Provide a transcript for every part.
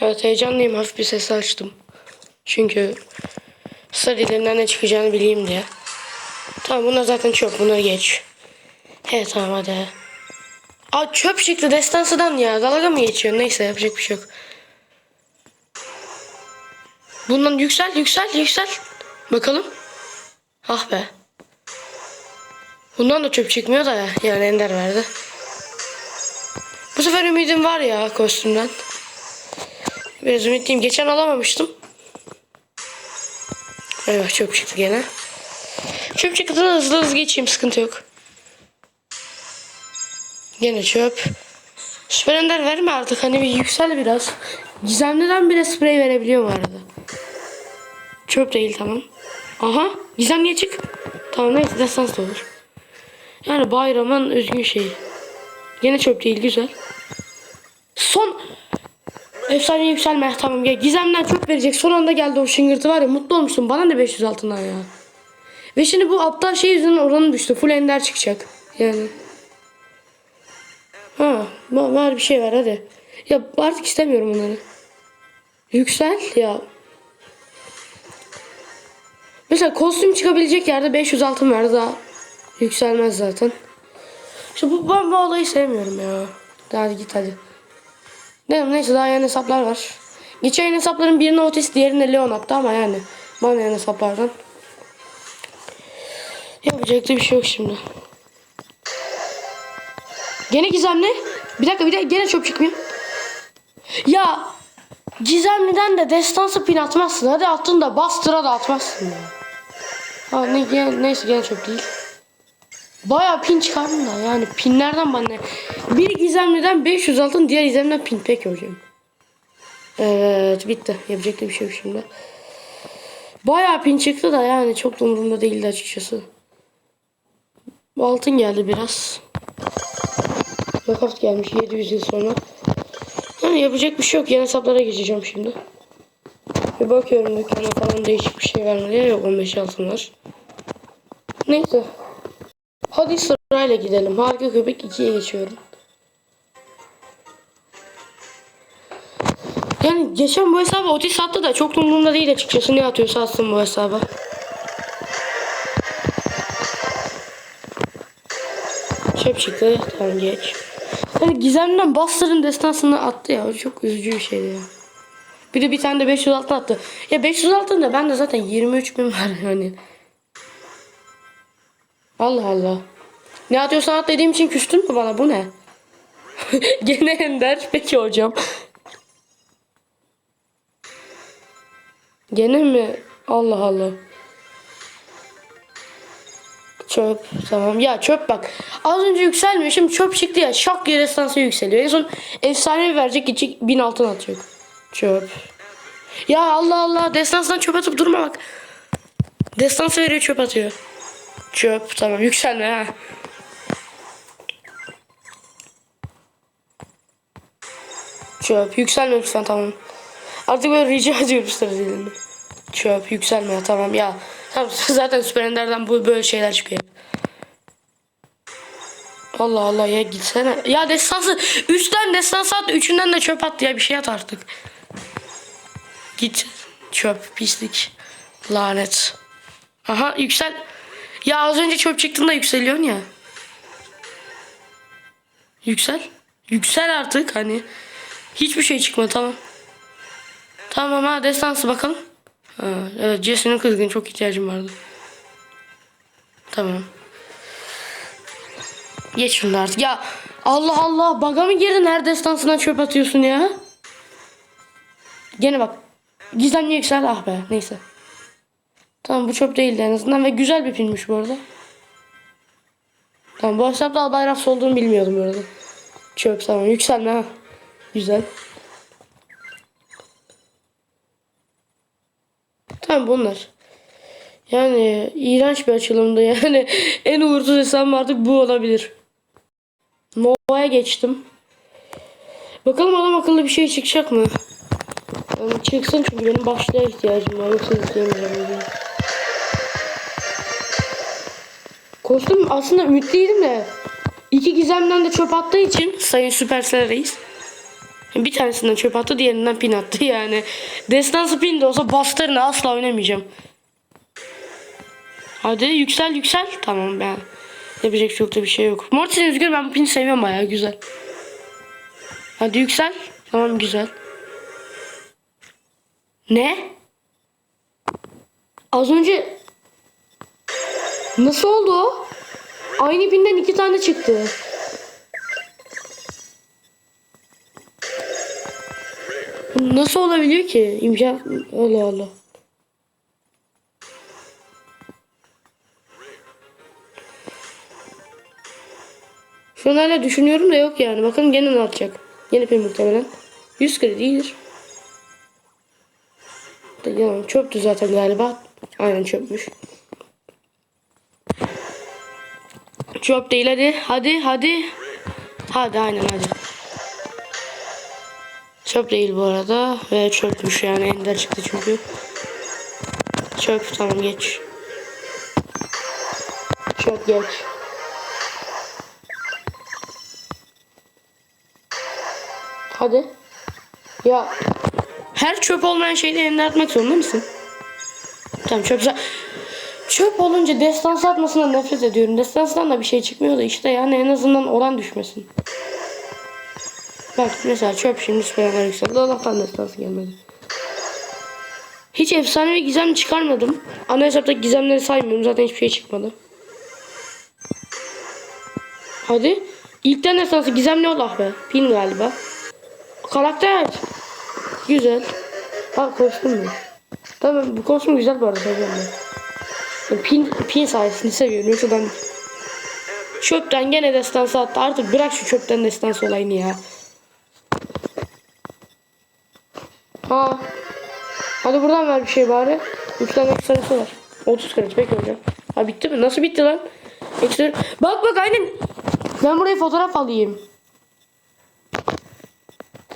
Evet heyecanlıyım. Hafif bir sesi açtım. Çünkü sarılarından ne çıkacağını bileyim diye. Tamam bunlar zaten çöp. Bunları geç. Evet tamam hadi. Aa çöp çıktı destansıdan ya. Dalga mı geçiyor? Neyse yapacak bir şey yok. Bundan yüksel yüksel yüksel. Bakalım. Ah be. Bundan da çöp çıkmıyor da ya. Yani Ender verdi. Bu sefer ümidim var ya kostümden. Biraz ümitliyim. Geçen alamamıştım. Eyvah çöp çıktı gene. Çöp çıktı hızlı hızlı geçeyim sıkıntı yok. Gene çöp. Süper Ender verme artık hani bir yüksel biraz. Gizemliden bile sprey verebiliyor mu arada? Çöp değil tamam. Aha gizemliye çık. Tamam neyse destans da olur. Yani bayramın üzgün şeyi. Gene çöp değil güzel. Son efsane yükselme tamam ya gizemden çok verecek son anda geldi o şıngırtı var ya mutlu olmuşsun bana ne 500 altından ya. Ve şimdi bu aptal şey yüzünden oranı düştü full ender çıkacak yani. Ha var, bir şey var hadi. Ya artık istemiyorum bunları. Yüksel ya. Mesela kostüm çıkabilecek yerde 500 altın verdi daha yükselmez zaten. İşte bu, ben bu olayı sevmiyorum ya. Hadi git hadi. Ne, neyse daha yeni hesaplar var. Geçen hesapların birine Otis diğerine Leon attı ama yani. Bana yeni hesaplardan. Yapacak da bir şey yok şimdi. Gene gizemli. Bir dakika bir dakika gene çöp çıkmıyor. Ya gizemliden de destansı pin atmazsın. Hadi attın da bastıra da atmazsın ya. Ha, ne, gene, neyse gene çöp değil. Baya pin çıkardım da yani pinlerden bana? Bir gizemliden 500 altın diğer gizemden pin peki hocam. Evet bitti. Yapacak da bir şey yok şimdi. Baya pin çıktı da yani çok da umurumda değildi açıkçası. Altın geldi biraz. Knockout gelmiş 700 yıl sonra. Yani yapacak bir şey yok. Yeni hesaplara geçeceğim şimdi. Bir bakıyorum dükkana falan değişik bir şey vermedi. Ya yok 15 altın var. Neyse. Hadi sırayla gidelim. Harika köpek 2'ye geçiyorum. Geçen bu hesabı Otis attı da çok da umurumda değil açıkçası. Ne atıyorsa atsın bu hesaba. Çöp çıktı. Tamam geç. Yani Gizem'den Buster'ın destansını attı ya. Çok üzücü bir şeydi ya. Bir de bir tane de 500 altın attı. Ya 500 altın da bende zaten 23 bin var yani. Allah Allah. Ne atıyorsan at dediğim için küstün mü bana? Bu ne? Gene Ender. Peki hocam. Gene mi? Allah Allah. Çöp. Tamam. Ya çöp bak. Az önce yükselmiyor. Şimdi çöp çıktı ya. Şak diye destansı yükseliyor. En son efsane verecek gidecek bin altın atacak. Çöp. Ya Allah Allah. Destansından çöp atıp durma bak. Destansı veriyor çöp atıyor. Çöp. Tamam yükselme ha. Çöp. Yükselme lütfen tamam. Artık böyle rica ediyorum sırasıyla. Çöp. Yükselme tamam ya. Tamam zaten Süper Ender'den bu böyle şeyler çıkıyor. Allah Allah ya gitsene. Ya destansı 3'ten destans at 3'ünden de çöp at ya bir şey at artık. Git çöp pislik. Lanet. Aha yüksel. Ya az önce çöp çıktığında yükseliyorsun ya. Yüksel. Yüksel artık hani. Hiçbir şey çıkmadı tamam. Tamam ha destansı bakalım. Ha, evet Jesse'nin kızgın çok ihtiyacım vardı. Tamam. Geç şunu. Ya Allah Allah baga mı girdin her destansına çöp atıyorsun ya? Gene bak. Gizemli yüksel ah be neyse. Tamam bu çöp değildi en azından ve güzel bir filmmiş bu arada. Tamam bu hesapta Albayrak olduğunu bilmiyordum bu arada. Çöp tamam yükselme ha. Güzel. Tamam bunlar. Yani iğrenç bir açılımdı yani. en uğursuz hesabım artık bu olabilir. Nova'ya geçtim. Bakalım adam akıllı bir şey çıkacak mı? Yani çıksın çünkü benim başlığa ihtiyacım var. Yoksa izleyemeyeceğim. yani. Kostüm aslında ümitliydim de. iki gizemden de çöp attığı için Sayın Süpersel Reis. Bir tanesinden çöp attı diğerinden pin attı yani. Destansı pin de olsa bastırını asla oynamayacağım. Hadi yüksel yüksel. Tamam ben. Yapacak çok da bir şey yok. Mortis'in üzgün ben bu pini seviyorum bayağı güzel. Hadi yüksel. Tamam güzel. Ne? Az önce nasıl oldu? Aynı pinden iki tane çıktı. Nasıl olabiliyor ki? İmkan Allah Allah. Şu an hala düşünüyorum da yok yani. Bakın gene ne atacak. Yeni pin muhtemelen. 100 kredi iyidir. Yani çöptü zaten galiba. Aynen çöpmüş. Çöp değil hadi. Hadi hadi. Hadi aynen hadi. Çöp değil bu arada. Ve çöpmüş yani ender çıktı çünkü. Çöp tamam geç. Çöp geç. Hadi. Ya her çöp olmayan şeyde ender atmak zorunda mısın? Tamam çöp Çöp olunca destans atmasından nefret ediyorum. Destanstan da bir şey çıkmıyor da işte yani en azından oran düşmesin. Bak mesela çöp şimdi süperler yükseldi. Allah'tan destansı gelmedi. Hiç efsane ve gizem çıkarmadım. Ana hesaptaki gizemleri saymıyorum. Zaten hiçbir şey çıkmadı. Hadi. İlkten destansı gizemli ol ah be. Pin galiba. Karakter. Güzel. Ha kostüm mü? Tamam bu kostüm güzel bu arada. Yani Pin, pin sayesinde seviyorum. Yoksa ben çöpten gene destansı attı. Artık bırak şu çöpten destansı olayını ya. Ha. Hadi buradan ver bir şey bari. 3 tane ekstrası var. 30 kredi peki hocam. Ha bitti mi? Nasıl bitti lan? Ekstra... Bak bak aynen. Ben buraya fotoğraf alayım.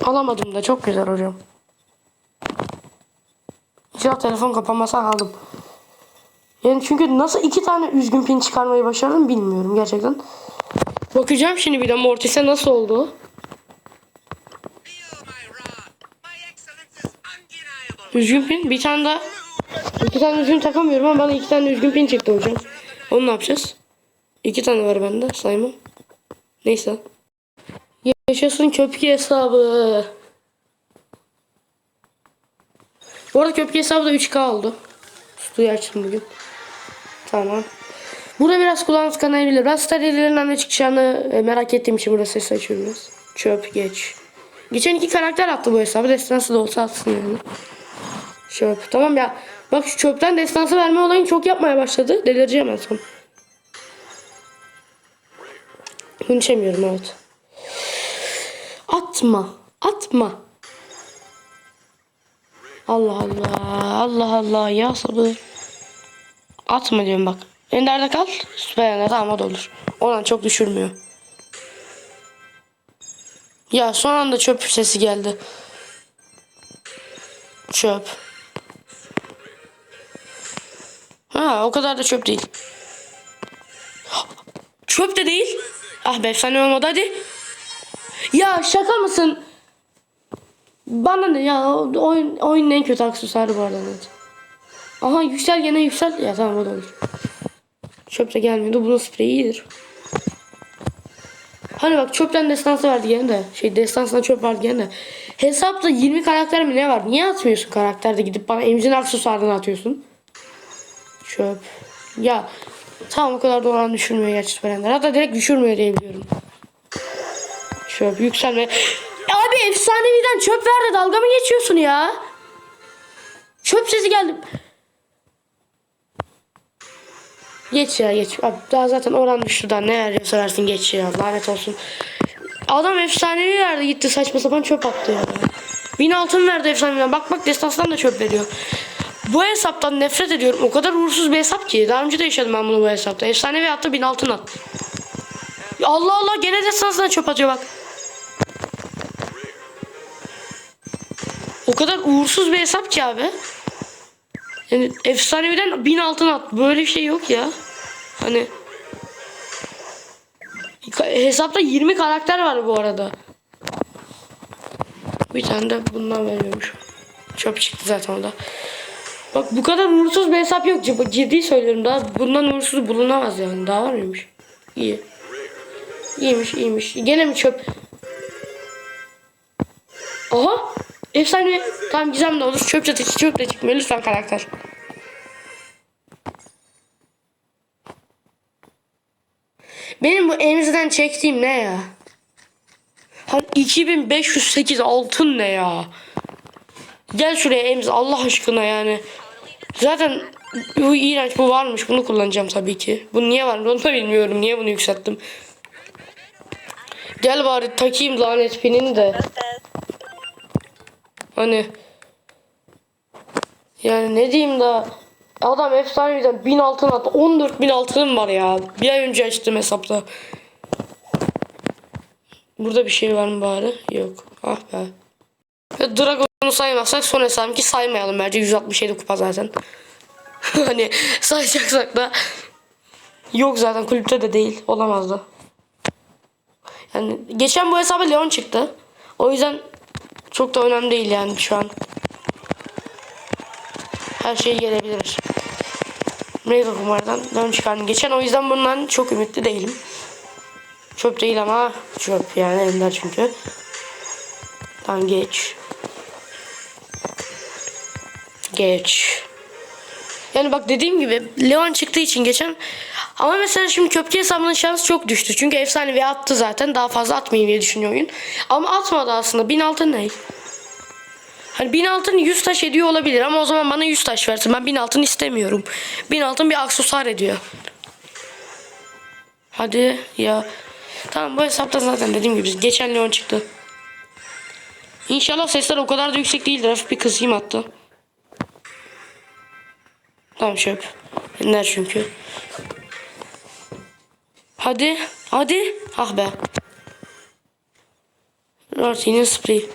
Alamadım da çok güzel hocam. İnşallah telefon kapanmasa aldım. Yani çünkü nasıl iki tane üzgün pin çıkarmayı başardım bilmiyorum gerçekten. Bakacağım şimdi bir de Mortis'e nasıl oldu. Üzgün pin bir tane daha. İki tane üzgün takamıyorum ama bana iki tane üzgün pin çıktı hocam. Onu ne yapacağız? İki tane var bende saymam. Neyse. Yaşasın köpke hesabı. Bu arada köpke hesabı da 3K oldu. Suyu açtım bugün. Tamam. Burada biraz kulağınız kanayabilir. Biraz starelerin ne çıkacağını e, merak ettiğim için burada ses açıyorum biraz. Çöp geç. Geçen iki karakter attı bu hesabı. Destansı da olsa atsın yani. Çöp. Tamam ya. Bak şu çöpten destansı verme olayını çok yapmaya başladı. Delireceğim en son. Bunu içemiyorum evet. Atma. Atma. Allah Allah. Allah Allah ya sabır. Atma diyorum bak. Ender'de kal. Süper Ender tamam o da olur. Olan çok düşürmüyor. Ya son anda çöp sesi geldi. Çöp. Ha o kadar da çöp değil. Çöp de değil. Ah be efsane olmadı hadi. Ya şaka mısın? Bana ne ya oyun, oyunun en kötü aksesuarı bu arada. Aha yüksel gene yüksel. Ya tamam o da olur. Çöp de gelmiyordu. Bunun spreyi iyidir. Hani bak çöpten destansı vardı gene de. Şey destansından çöp vardı gene de. Hesapta 20 karakter mi ne var? Niye atmıyorsun karakterde gidip bana emzin aksesuarını atıyorsun? Çöp. Ya tamam o kadar da oran düşürmüyor Süperenler. Hatta direkt düşürmüyor diye biliyorum. Çöp yükselme. Abi efsaneviden çöp ver de dalga mı geçiyorsun ya? Çöp sesi geldi. Geç ya geç. Abi daha zaten oran düştü daha ne veriyorsa versin geç ya lanet olsun. Adam efsanevi verdi gitti saçma sapan çöp attı ya. Bin altın verdi efsaneviden. Bak bak destanstan da çöp veriyor. Bu hesaptan nefret ediyorum. O kadar uğursuz bir hesap ki. Daha önce de yaşadım ben bunu bu hesapta. Efsanevi attı bin altın. Ya Allah Allah gene destanstan çöp atıyor bak. O kadar uğursuz bir hesap ki abi. Yani efsaneviden bin altın at. Böyle bir şey yok ya. Hani hesapta 20 karakter var bu arada. Bir tane de bundan veriyormuş. Çöp çıktı zaten o da. Bak bu kadar uğursuz bir hesap yok. Ciddi- söylüyorum daha bundan uğursuz bulunamaz yani. Daha var mıymış? İyi. İyiymiş iyiymiş. Gene mi çöp? Aha! Efsane. Tamam gizem de olur. Çöp çatıcı çöp de çıkmıyor. Lütfen karakter. Benim bu emziden çektiğim ne ya? Hani 2508 altın ne ya? Gel şuraya emz Allah aşkına yani. Zaten bu iğrenç bu varmış bunu kullanacağım tabii ki. Bu niye var onu da bilmiyorum. Niye bunu yükselttim. Gel bari takayım lanet pinini de. Hani yani ne diyeyim da adam efsaneden 1000 altın attı. 14 bin altınım var ya. Bir ay önce açtım hesapta. Burada bir şey var mı bari? Yok. Ah be. Ve Dragon'u saymazsak son hesabım ki saymayalım bence 167 kupa zaten. hani sayacaksak da yok zaten kulüpte de değil olamaz da. Yani geçen bu hesaba Leon çıktı. O yüzden çok da önemli değil yani şu an. Her şey gelebilir. Mega kumardan Leon çıkardım. Geçen o yüzden bundan çok ümitli değilim. Çöp değil ama çöp yani ender çünkü. Tamam geç. Geç. Yani bak dediğim gibi Leon çıktığı için geçen ama mesela şimdi köpke hesabının şansı çok düştü. Çünkü efsanevi attı zaten. Daha fazla atmayayım diye düşünüyor oyun. Ama atmadı aslında. 1000 altın ne? Hani 1000 altın 100 taş ediyor olabilir ama o zaman bana 100 taş versin. Ben 1000 altın istemiyorum. 1000 altın bir aksesuar ediyor. Hadi ya. Tamam bu hesapta zaten dediğim gibi geçen Leon çıktı. İnşallah sesler o kadar da yüksek değildir. Hafif bir kısayım hatta. Tamam çöp. Ender çünkü. Hadi. Hadi. Ah be. Rorty'nin sprey.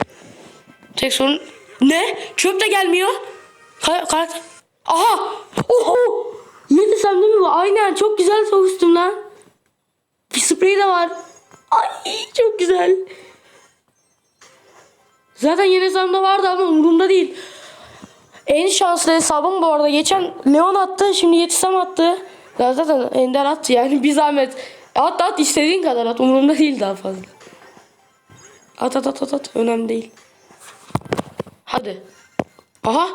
Tek sorun... Ne? Çöp de gelmiyor. Kar karakter... Aha! Oho! Ne desem değil mi bu? Aynen çok güzel soğuştum lan. Bir sprey de var. Ay çok güzel. Zaten yeni hesabımda vardı ama umurumda değil. En şanslı hesabım bu arada. Geçen Leon attı. Şimdi Yetisem attı. Ya Zaten Ender attı yani bir zahmet. At at istediğin kadar at. Umurumda değil daha fazla. At at at at at. Önemli değil. Hadi. Aha.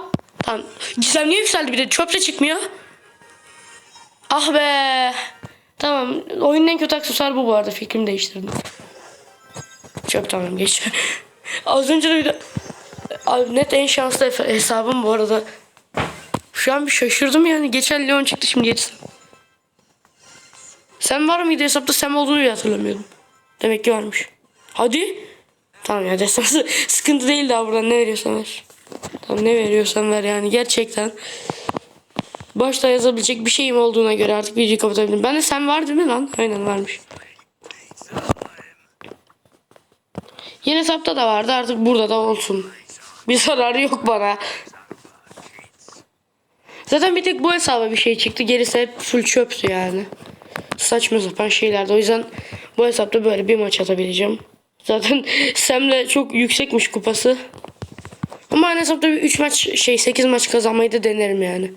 Tamam. Gizem niye yükseldi bir de çöp de çıkmıyor. Ah be. Tamam. Oyunun en kötü aksesuarı bu bu arada. Fikrimi değiştirdim. Çöp tamam geç. Az önce bir de... Abi net en şanslı hesa- hesabım bu arada. Şu an bir şaşırdım yani. Geçen Leon çıktı şimdi yetiştim. Sen var mıydı hesapta? Sen olduğunu bile hatırlamıyordum. Demek ki varmış. Hadi. Tamam ya destansı sıkıntı değil daha buradan ne veriyorsan ver. Tamam ne veriyorsan ver yani gerçekten. Başta yazabilecek bir şeyim olduğuna göre artık videoyu kapatabilirim. Ben de sen var değil mi lan? Aynen varmış. Yeni hesapta da vardı artık burada da olsun. Bir zararı yok bana. Zaten bir tek bu hesaba bir şey çıktı. Gerisi hep full çöptü yani. Saçma sapan şeylerdi. O yüzden bu hesapta böyle bir maç atabileceğim. Zaten Sam'le çok yüksekmiş kupası. Ama aynı hesapta bir 3 maç şey 8 maç kazanmayı da denerim yani.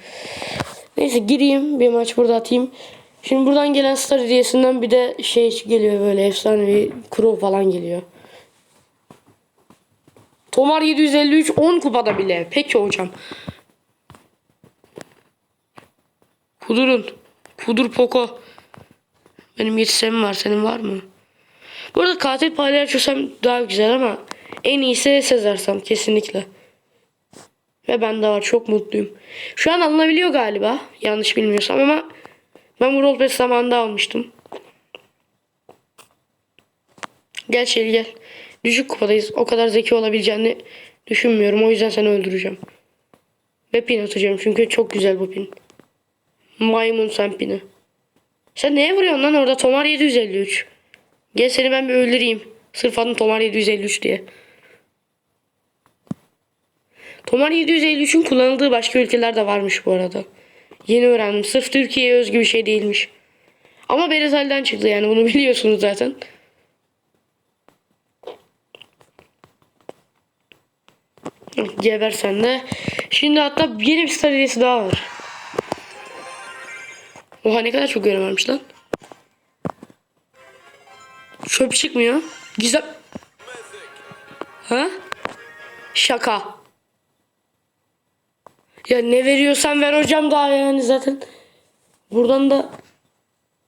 Neyse gireyim bir maç burada atayım. Şimdi buradan gelen star hediyesinden bir de şey geliyor böyle efsanevi crow falan geliyor. Tomar 753 10 kupada bile. Peki hocam. Kudurun. Kudur Poco. Benim yetişemim var. Senin var mı? Bu arada katil palyaçosam daha güzel ama en iyisi Sezarsam kesinlikle. Ve bende var. Çok mutluyum. Şu an alınabiliyor galiba. Yanlış bilmiyorsam ama ben bu roleplay zamanında almıştım. Gel Şeli gel. Düşük kupadayız. O kadar zeki olabileceğini düşünmüyorum. O yüzden seni öldüreceğim. Ve pin atacağım çünkü çok güzel bu pin. Maymun sen pini. Sen neye vuruyorsun lan orada? Tomar 753. Gel seni ben bir öldüreyim. Sırf adın Tomar 753 diye. Tomar 753'ün kullanıldığı başka ülkelerde varmış bu arada. Yeni öğrendim. Sırf Türkiye'ye özgü bir şey değilmiş. Ama Berezel'den çıktı yani bunu biliyorsunuz zaten. Geber sen de. Şimdi hatta yeni bir star hediyesi daha var. Oha ne kadar çok görev varmış lan. Çöp çıkmıyor. Güzel. Ha? Şaka. Ya ne veriyorsan ver hocam daha yani zaten. Buradan da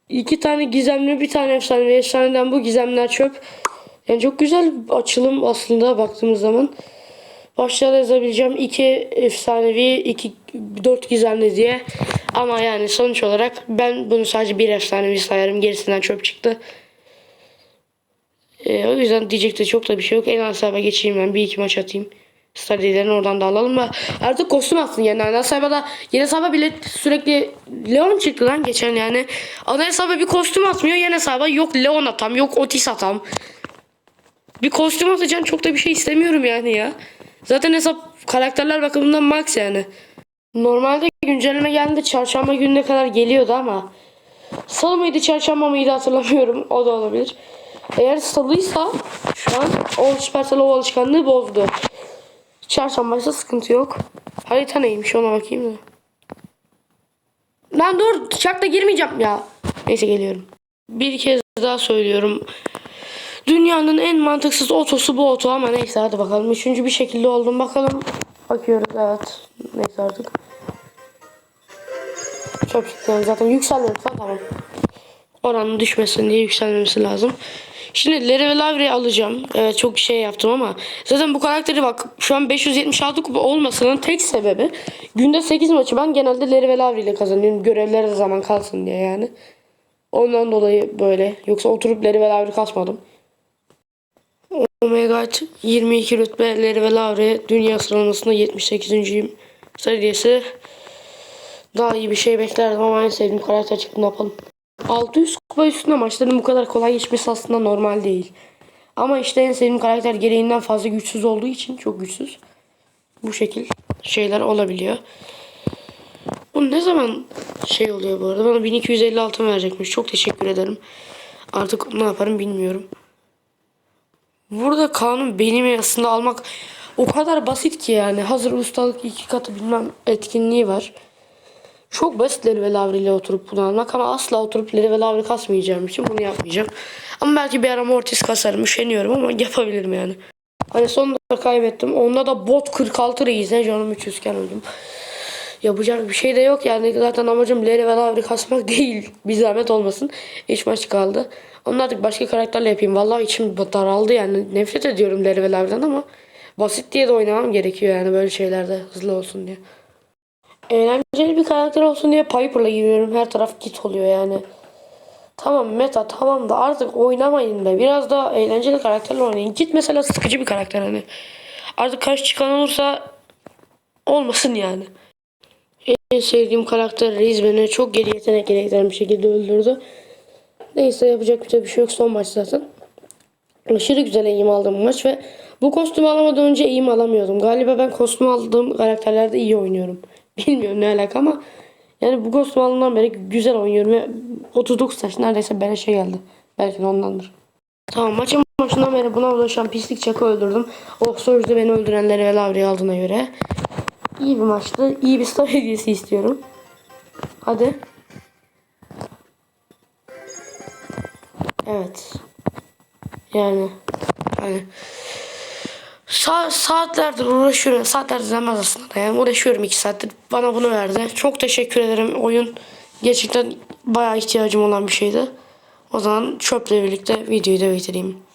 iki tane gizemli bir tane efsane efsaneden bu gizemler çöp. Yani çok güzel açılım aslında baktığımız zaman. Da yazabileceğim iki efsanevi, iki dört gizemli diye. Ama yani sonuç olarak ben bunu sadece bir efsanevi sayarım. Gerisinden çöp çıktı. Ee, o yüzden diyecek de çok da bir şey yok. En hesaba geçeyim ben. Bir iki maç atayım. Stadilerini oradan da alalım da artık kostüm atsın yani. Ana hesaba yeni hesaba bile sürekli Leon çıktı lan geçen yani. Ana hesaba bir kostüm atmıyor. Yeni hesaba yok Leon atam yok Otis atam. Bir kostüm atacaksın çok da bir şey istemiyorum yani ya. Zaten hesap karakterler bakımından max yani. Normalde güncelleme geldiğinde çarşamba gününe kadar geliyordu ama Salı mıydı çarşamba mıydı hatırlamıyorum. O da olabilir. Eğer salıysa şu an o Supercell o alışkanlığı bozdu. Çarşambaysa sıkıntı yok. Harita neymiş ona bakayım da. Lan dur çakta girmeyeceğim ya. Neyse geliyorum. Bir kez daha söylüyorum. Dünyanın en mantıksız otosu bu oto ama neyse hadi bakalım. Üçüncü bir şekilde oldum bakalım. Bakıyoruz evet. Neyse artık. Çok ciddi zaten yükselmedik lan tamam. Oranın düşmesin diye yükselmemesi lazım. Şimdi Larry ve Lavri'yi alacağım. Evet çok şey yaptım ama zaten bu karakteri bak şu an 576 kupa olmasının tek sebebi günde 8 maçı ben genelde Larry ve Lavri ile kazanıyorum. Görevlere zaman kalsın diye yani. Ondan dolayı böyle. Yoksa oturup Larry ve Lavri kasmadım. Omega 22 rütbeleri ve Lavre dünya sıralamasında 78. seviyesi. Daha iyi bir şey beklerdim ama en sevdiğim karakter çıktı ne yapalım. 600 kupa üstünde maçların bu kadar kolay geçmesi aslında normal değil. Ama işte en sevdiğim karakter gereğinden fazla güçsüz olduğu için çok güçsüz. Bu şekil şeyler olabiliyor. Bu ne zaman şey oluyor bu arada? Bana 1250 altın verecekmiş. Çok teşekkür ederim. Artık ne yaparım bilmiyorum. Burada kanun benim aslında almak o kadar basit ki yani. Hazır ustalık iki katı bilmem etkinliği var. Çok basit Leri ve Lavri ile oturup bunu almak ama asla oturup Leri ve Lavri kasmayacağım için bunu yapmayacağım. Ama belki bir ara Mortis kasarım. Üşeniyorum ama yapabilirim yani. Hani sonunda kaybettim. Onda da bot 46 reisine canım 300 iken öldüm. Yapacak bir şey de yok yani. Zaten amacım Leri ve Lavri kasmak değil. Bir zahmet olmasın. İş maç kaldı. Onu artık başka karakterle yapayım. Vallahi içim daraldı yani. Nefret ediyorum Leri ve Lavri'den ama basit diye de oynamam gerekiyor yani böyle şeylerde hızlı olsun diye. Eğlenceli bir karakter olsun diye Piper'la giriyorum. Her taraf git oluyor yani. Tamam meta tamam da artık oynamayın da biraz daha eğlenceli karakterle oynayın. Git mesela sıkıcı bir karakter hani. Artık kaç çıkan olursa olmasın yani. En sevdiğim karakter Reis beni çok geri yetenek gerektiren bir şekilde öldürdü. Neyse yapacak bir şey yok son maç zaten. Aşırı güzel eğim aldım maç ve bu kostümü alamadan önce eğim alamıyordum. Galiba ben kostüm aldığım karakterlerde iyi oynuyorum. Bilmiyorum ne alaka ama yani bu kostüm aldığımdan beri güzel oynuyorum ve 39 taş neredeyse bana şey geldi. Belki de ondandır. Tamam maçın başından beri buna ulaşan pislik çakı öldürdüm. Oh sözde beni öldürenleri ve Lavri'yi aldığına göre. İyi bir maçtı. İyi bir star hediyesi istiyorum. Hadi. Evet. Yani. Hani. Sa saatlerdir uğraşıyorum. Saatlerdir demez aslında. Yani uğraşıyorum iki saattir. Bana bunu verdi. Çok teşekkür ederim. Oyun gerçekten bayağı ihtiyacım olan bir şeydi. O zaman çöple birlikte videoyu da bitireyim.